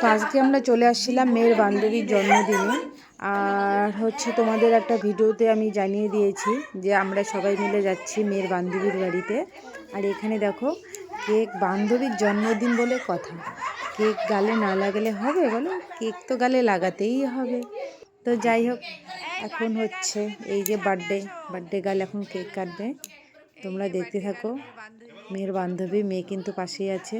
তো আজকে আমরা চলে আসছিলাম মেয়ের বান্ধবীর জন্মদিনে। আর হচ্ছে তোমাদের একটা ভিডিওতে আমি জানিয়ে দিয়েছি যে আমরা সবাই মিলে যাচ্ছি মেয়ের বান্ধবীর বাড়িতে। আর এখানে দেখো, কেক বান্ধবীর জন্মদিন বলে কথা। কেক গালে না লাগালে হবে বলো? কেক তো গালে লাগাতেই হবে। তো যাই হোক, এখন হচ্ছে এই যে বার্থডে বার্থডে গাল এখন কেক কাটবে। তোমরা দেখতে থাকো। মেয়ের বান্ধবী মেয়ে কিন্তু পাশেই আছে।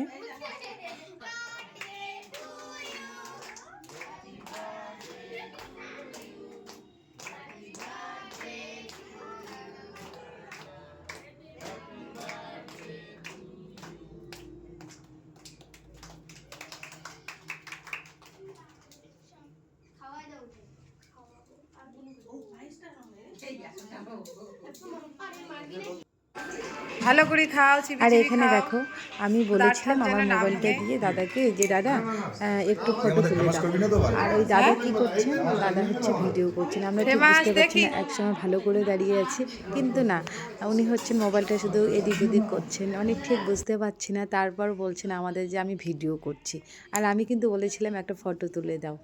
ভালো করে খাও আর এখানে দেখো আমি বলেছিলাম আমার মোবাইলটা দিয়ে দাদাকে যে দাদা একটু ফটো তুলে দাও। আর ওই দাদা কি করছেন দাদা হচ্ছে ভিডিও করছেন আমরা ঠিক বুঝতে পারছি না একসময় ভালো করে দাঁড়িয়ে আছি কিন্তু না উনি হচ্ছেন মোবাইলটা শুধু এদিক ওদিক করছেন। অনেক ঠিক বুঝতে পারছি না তারপর বলছেন আমাদের যে আমি ভিডিও করছি। আর আমি কিন্তু বলেছিলাম একটা ফটো তুলে দাও।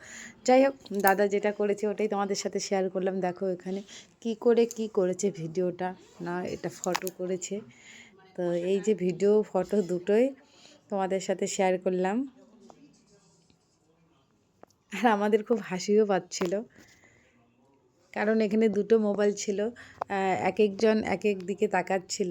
যাই হোক দাদা যেটা করেছে ওটাই তোমাদের সাথে শেয়ার করলাম। দেখো এখানে কি করে কি করেছে ভিডিওটা। না এটা ফটো করেছে। তো এই যে ভিডিও, ফটো দুটোই তোমাদের সাথে শেয়ার করলাম। আর আমাদের খুব হাসিও পাচ্ছিল। কারণ এখানে দুটো মোবাইল ছিল এক একজন এক এক দিকে তাকাচ্ছিল।